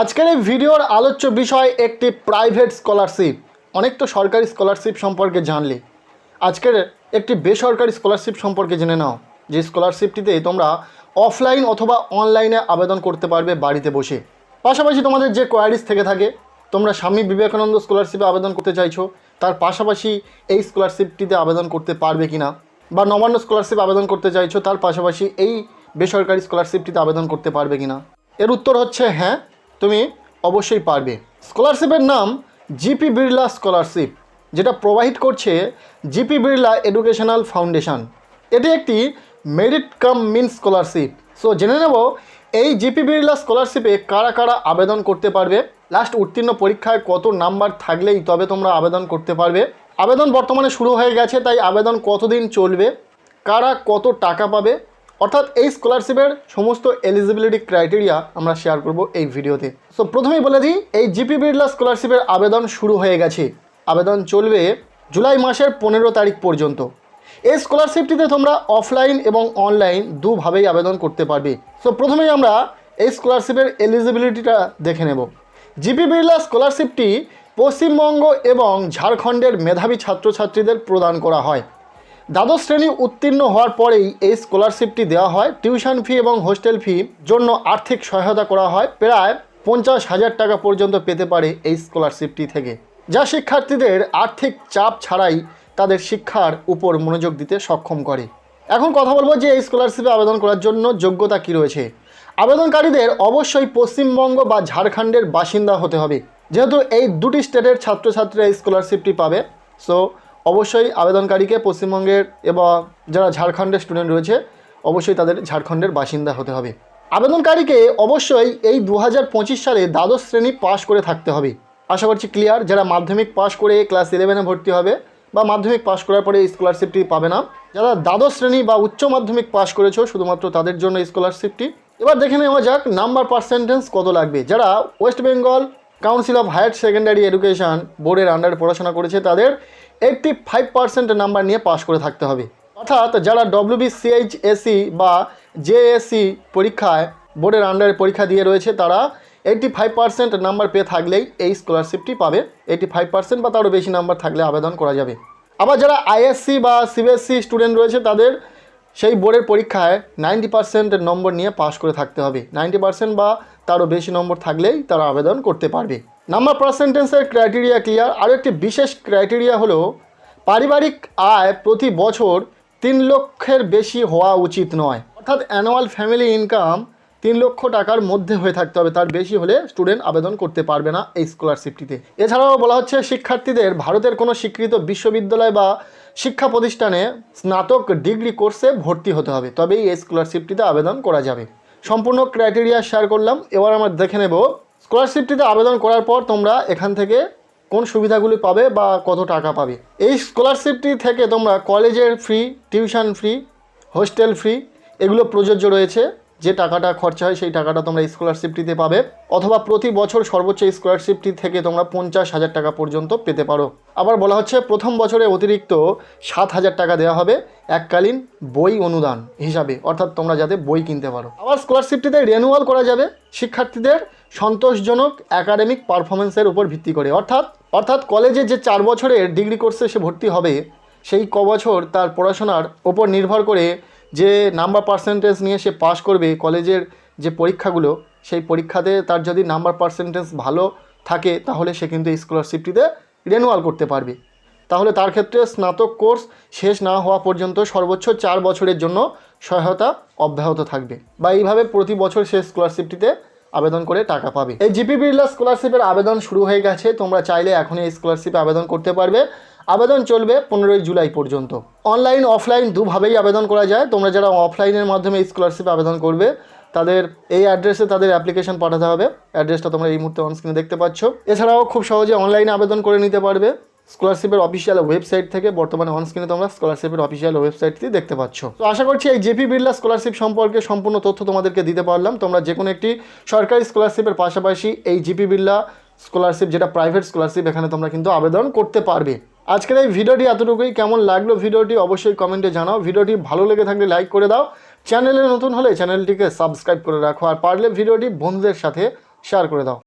আজকের এই ভিডিওর আলোচ্য বিষয় একটি প্রাইভেট স্কলারশিপ অনেক তো সরকারি স্কলারশিপ সম্পর্কে জানলে। আজকের একটি বেসরকারি স্কলারশিপ সম্পর্কে জেনে নাও। যে স্কলারশিপটিতে তোমরা অফলাইন অথবা অনলাইনে আবেদন করতে পারবে বাড়িতে বসে। পাশাপাশি তোমাদের যে কোয়ারিজ থেকে থাকে, তোমরা স্বামী বিবেকানন্দ স্কলারশিপে আবেদন করতে চাইছো, তার পাশাপাশি এই স্কলারশিপটিতে আবেদন করতে পারবে কি না বা নবান্ন স্কলারশিপ আবেদন করতে চাইছো, তার পাশাপাশি এই বেসরকারি স্কলারশিপটিতে আবেদন করতে পারবে কি না এর উত্তর হচ্ছে হ্যাঁ। তুমি অবশ্যই পারবে। স্কলারশিপের নাম জিপি বিড়লা স্কলারশিপ, যেটা প্রোভাইড করছে জিপি বিড়লা এডুকেশনাল ফাউন্ডেশন। এটি একটি merit cum mean scholarship. So জেনে নেব, এই জিপি বিড়লা স্কলারশিপে কারা কারা আবেদন করতে পারবে? লাস্ট উত্তীর্ণ পরীক্ষায় কত নাম্বার থাকলেই তবে তোমরা আবেদন করতে পারবে। আবেদন বর্তমানে শুরু হয়ে গেছে, তাই আবেদন কতদিন চলবে? কারা কত টাকা পাবে? অর্থাৎ এই স্কলারশিপের সমস্ত এলিজিবিলিটি ক্রাইটেরিয়া আমরা শেয়ার করব এই ভিডিওতে সো প্রথমেই বলে দিই, এই জিপি বিড়লা স্কলারশিপের আবেদন শুরু হয়ে গেছে। আবেদন চলবে জুলাই মাসের পনেরো তারিখ পর্যন্ত। এই স্কলারশিপটিতে তোমরা অফলাইন এবং অনলাইন দুভাবেই আবেদন করতে পারবে। সো প্রথমেই আমরা এই স্কলারশিপের এলিজিবিলিটিটা দেখে নেব। জিপি বিড়লা স্কলারশিপটি পশ্চিমবঙ্গ এবং ঝাড়খণ্ডের মেধাবী ছাত্রছাত্রীদের প্রদান করা হয়। দ্বাদশ শ্রেণি উত্তীর্ণ হওয়ার পরেই এই স্কলারশিপটি দেওয়া হয়। টিউশন ফি এবং হোস্টেল ফি জন্য আর্থিক সহায়তা করা হয়। প্রায় পঞ্চাশ হাজার টাকা পর্যন্ত পেতে পারে এই স্কলারশিপটি থেকে। যা শিক্ষার্থীদের আর্থিক চাপ ছাড়াই তাদের শিক্ষার উপর মনোযোগ দিতে সক্ষম করে। এখন কথা বলব যে এই স্কলারশিপে আবেদন করার জন্য যোগ্যতা কী রয়েছে। আবেদনকারীদের অবশ্যই পশ্চিমবঙ্গ বা ঝাড়খণ্ডের বাসিন্দা হতে হবে। যেহেতু এই দুটি স্টেটের ছাত্রছাত্রীরা এই স্কলারশিপটি পাবে সো অবশ্যই আবেদনকারীকে পশ্চিমবঙ্গের এবং যারা ঝাড়খণ্ডের স্টুডেন্ট রয়েছে, অবশ্যই তাদের ঝাড়খণ্ডের বাসিন্দা হতে হবে। আবেদনকারীকে অবশ্যই এই দু হাজার পঁচিশ সালে দ্বাদশ শ্রেণি পাশ করে থাকতে হবে। আশা করছি ক্লিয়ার যারা মাধ্যমিক পাশ করে ক্লাস ইলেভেনে ভর্তি হবে বা মাধ্যমিক পাশ করার পরে স্কলারশিপটি পাবে না, যারা দ্বাদশ শ্রেণি বা উচ্চ মাধ্যমিক পাশ করেছ, শুধুমাত্র তাদের জন্য স্কলারশিপটি এবার দেখে নেওয়া যাক নাম্বার পার্সেন্টেজ কত লাগবে। যারা west Bengal council of higher secondary education বোর্ডের আন্ডারে পড়াশোনা করেছে, তাদের এইট্টি ফাইভ পার্সেন্ট নাম্বার নিয়ে পাশ করে থাকতে হবে। অর্থাৎ যারা ডব্লিউবি সিএইচএসি বা জেএসসি পরীক্ষায় বোর্ডের আন্ডারে পরীক্ষা দিয়ে রয়েছে, তারা এইট্টি ফাইভ পার্সেন্ট নাম্বার পেয়ে থাকলেই এই স্কলারশিপটি পাবে। এইট্টি ফাইভ পার্সেন্ট বা তারও বেশি নাম্বার থাকলে আবেদন করা যাবে। আবার যারা আইএসসি বা সিবিএসসি স্টুডেন্ট রয়েছে, তাদের সেই বোর্ডের পরীক্ষায় নাইনটি পার্সেন্ট নম্বর নিয়ে পাশ করে থাকতে হবে। নাইনটি পার্সেন্ট বা তারও বেশি নম্বর থাকলেই তারা আবেদন করতে পারবে। নাম্বার পার্সেন্টেন্সের ক্রাইটেরিয়া ক্লিয়ার আরও একটি বিশেষ ক্রাইটেরিয়া হলো, পারিবারিক আয় প্রতি বছর তিন লক্ষের বেশি হওয়া উচিত নয়। অর্থাৎ অ্যানুয়াল ফ্যামিলি ইনকাম তিন লক্ষ টাকার মধ্যে হয়ে থাকতে হবে। তার বেশি হলে স্টুডেন্ট আবেদন করতে পারবে না এই স্কলারশিপটিতে এছাড়াও বলা হচ্ছে, শিক্ষার্থীদের ভারতের কোনো স্বীকৃত বিশ্ববিদ্যালয় বা শিক্ষা প্রতিষ্ঠানে স্নাতক ডিগ্রি কোর্সে ভর্তি হতে হবে। তবেই এই স্কলারশিপটিতে আবেদন করা যাবে। সম্পূর্ণ ক্রাইটেরিয়া শেয়ার করলাম। এবার আমরা দেখে নেব স্কলারশিপটিতে আবেদন করার পর তোমরা এখান থেকে কোন সুবিধাগুলি পাবে বা কত টাকা পাবে। এই স্কলারশিপটি থেকে তোমরা কলেজের free tuition free hostel free এগুলো প্রযোজ্য রয়েছে। যে টাকাটা খরচা হয় সেই টাকাটা তোমরা স্কলারশিপটিতে পাবে অথবা প্রতি বছর সর্বোচ্চ স্কলারশিপটি থেকে তোমরা পঞ্চাশ হাজার টাকা পর্যন্ত পেতে পারো। আবার বলা হচ্ছে প্রথম বছরে অতিরিক্ত সাত হাজার টাকা দেওয়া হবে এককালীন বই অনুদান হিসাবে, অর্থাৎ তোমরা যাতে বই কিনতে পারো। আবার স্কলারশিপটিতে রেনুয়াল করা যাবে শিক্ষার্থীদের সন্তোষজনক একাডেমিক পারফরমেন্সের উপর ভিত্তি করে। অর্থাৎ অর্থাৎ কলেজে যে চার বছরের ডিগ্রি কোর্সে সে ভর্তি হবে, সেই ক বছর তার পড়াশোনার ওপর নির্ভর করে যে নাম্বার পার্সেন্টেজ নিয়ে সে পাশ করবে কলেজের যে পরীক্ষাগুলো, সেই পরীক্ষাতে তার যদি নাম্বার পার্সেন্টেজ ভালো থাকে, তাহলে সে কিন্তু স্কলারশিপটিতে রেনুয়াল করতে পারবে। তাহলে তার ক্ষেত্রে স্নাতক কোর্স শেষ না হওয়া পর্যন্ত সর্বোচ্চ চার বছরের জন্য সহায়তা অব্যাহত থাকবে বা এইভাবে প্রতি বছর সে স্কলারশিপটিতে আবেদন করে টাকা পাবে। এই জিপি বিড়লা স্কলারশিপের আবেদন শুরু হয়ে গেছে, তোমরা চাইলে এখনই এই স্কলারশিপে আবেদন করতে পারবে। আবেদন চলবে পনেরোই জুলাই পর্যন্ত। অনলাইন অফলাইন দুভাবেই আবেদন করা যায়। তোমরা যারা অফলাইনের মাধ্যমে স্কলারশিপে আবেদন করবে, তাদের এই অ্যাড্রেসে তাদের অ্যাপ্লিকেশন পাঠাতে হবে। অ্যাড্রেসটা তোমরা এই মুহূর্তে অনস্ক্রিনে দেখতে পাচ্ছ। এছাড়াও খুব সহজে অনলাইনে আবেদন করে নিতে পারবে। স্কলারশিপের অফিসিয়াল ওয়েবসাইট থেকে বর্তমানে অনস্ক্রিনে তোমরা স্কলারশিপের অফিসিয়াল ওয়েবসাইটটি দেখতে পাচ্ছ। তো আশা করছি এই জেপি বিড়লা স্কলারশিপ সম্পর্কে সম্পূর্ণ তথ্য তোমাদেরকে দিতে পারলাম। তোমরা যে কোনো একটি সরকারি স্কলারশিপের পাশাপাশি এই জিপি বিড়লা স্কলারশিপ যেটা প্রাইভেট স্কলারশিপ এখানে তোমরা কিন্তু আবেদন করতে পারবে। আজকের এই ভিডিওটি এতটুকুই। কেমন লাগল ভিডিওটি অবশ্যই কমেন্টে জানাও। ভিডিওটি ভালো লেগে থাকলে লাইক করে দাও। চ্যানেলে নতুন হলে চ্যানেলটিকে সাবস্ক্রাইব করে রাখো। আর পারলে ভিডিওটি বন্ধুদের সাথে শেয়ার করে দাও।